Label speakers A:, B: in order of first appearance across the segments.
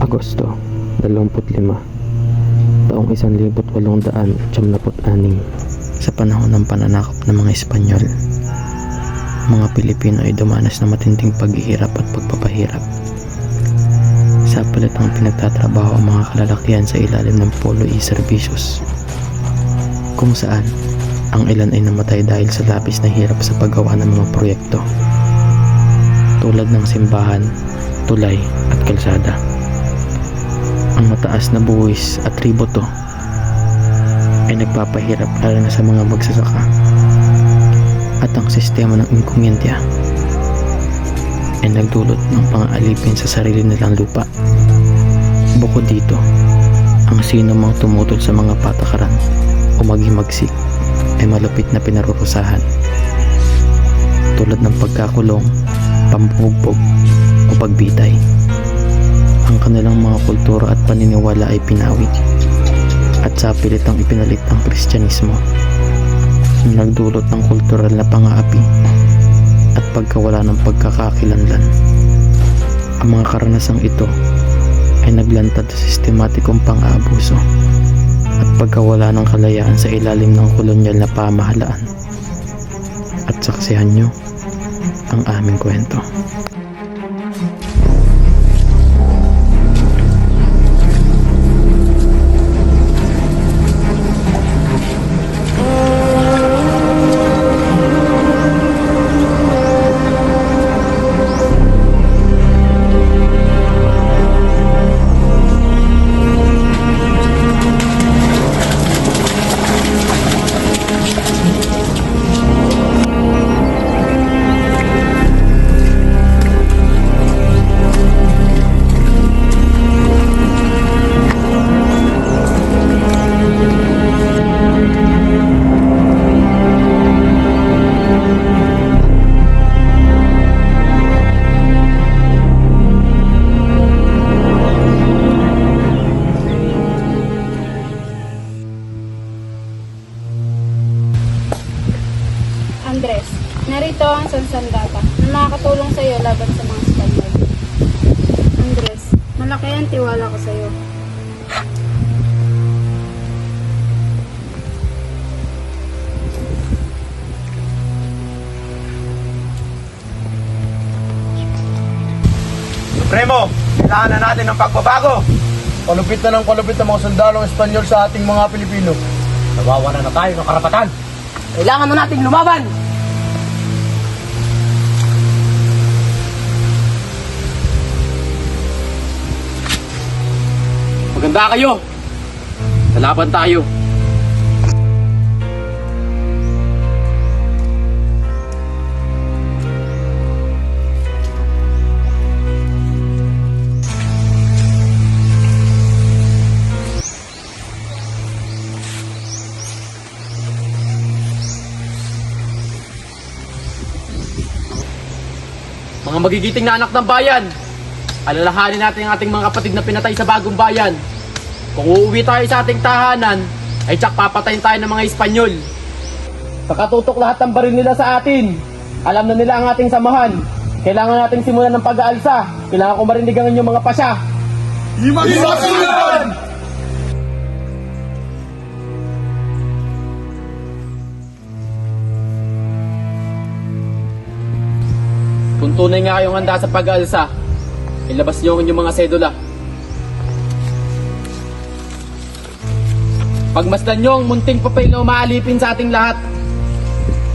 A: Agosto 25 Taong 1876 Sa panahon ng pananakop ng mga Espanyol mga Pilipino ay dumanas na matinding paghihirap at pagpapahirap. Sa palit ang pinagtatrabaho ang mga kalalakihan sa ilalim ng Polo E Servicios kung saan ang ilan ay namatay dahil sa labis na hirap sa paggawa ng mga proyekto tulad ng simbahan, tulay at kalsada. Ang mataas na buwis at tributo ay nagpapahirap lalo na sa mga magsasaka at ang sistema ng inkumyentya ay nagdulot ng pang-aalipin sa sarili nilang lupa. Bukod dito, ang sino mang tumutol sa mga patakaran o maghimagsik ay malapit na pinarurusahan tulad ng pagkakulong, pambubugbog o pagbitay. Ang kanilang mga kultura at paniniwala ay pinawid at sa pilitang ipinalit ang Kristyanismo na nagdulot ng kultural na pang-aapi at pagkawala ng pagkakakilanlan. Ang mga karanasang ito ay naglantad sa sistematikong pang-aabuso at pagkawala ng kalayaan sa ilalim ng kolonyal na pamahalaan. At saksihan nyo ang aming kwento.
B: Laban sa mga Espanyol. Andres, malaki ang tiwala ko sa iyo.
C: Supremo, kailangan na natin ng pagbabago.
D: Kalupit na ng kalupit ng mga sundalong Espanyol sa ating mga Pilipino.
C: Nawawalan na tayo ng karapatan.
D: Kailangan na nating lumaban!
C: Maganda kayo. Lalaban tayo. Mga magigiting na anak ng bayan, alalahanin natin ang ating mga kapatid na pinatay sa bagong bayan. Kung uuwi tayo sa ating tahanan, ay tsak papatayin tayo ng mga Espanyol. Nakatutok lahat ng baril nila sa atin. Alam na nila ang ating samahan. Kailangan nating simulan ng pag-aalsa. Kailangan ko marindigan inyong mga pasya.
D: Imaginasyon!
C: Kung tunay nga kayong handa sa pag-aalsa, ilabas niyo ang inyong mga sedula. Pagmasdan niyo ang munting papel na umaalipin sa ating lahat.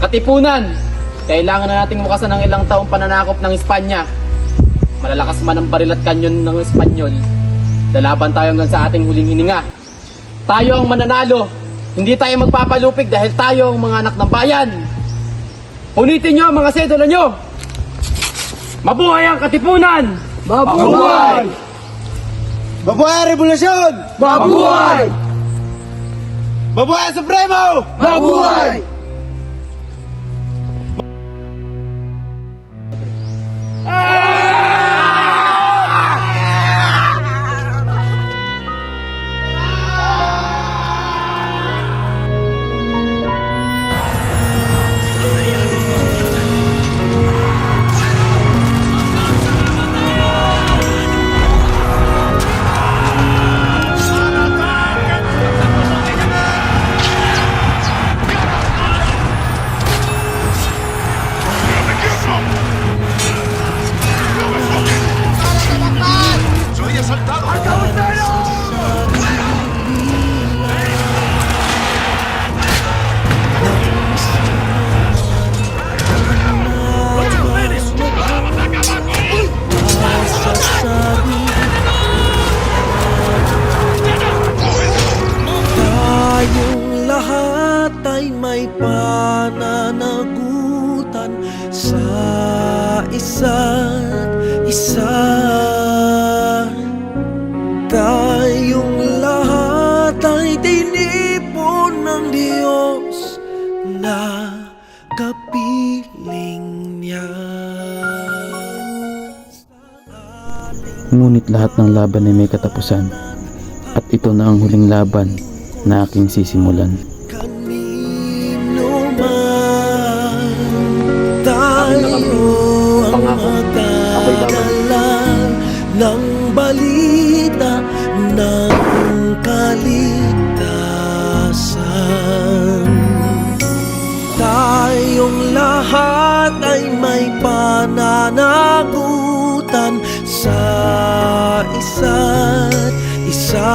C: Katipunan, kailangan na nating mukasan ng ilang taong pananakop ng Espanya. Malalakas man ang baril at kanyon ng Espanyol. Lalaban tayo hanggang sa ating huling hininga. Tayo ang mananalo. Hindi tayo magpapalupig dahil tayo ang mga anak ng bayan. Unitin niyo ang mga sedula niyo. Mabuhay ang katipunan!
D: Mabuhay! Mabuhay ang revolusyon! Mabuhay! Mabuhay ang Supremo! Mabuhay!
E: ay pananagutan sa isa't isa Tayong lahat ay dinipon ng Diyos na kapiling niya Ngunit lahat ng laban ay may katapusan at ito na ang huling laban na aking sisimulan.
F: isa't isa.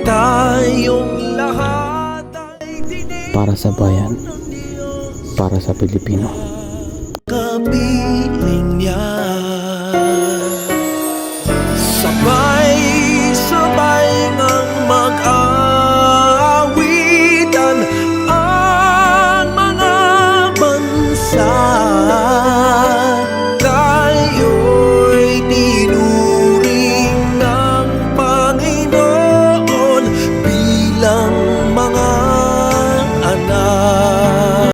F: Tayong lahat ay dinig
E: Para sa bayan. Para sa Pilipino.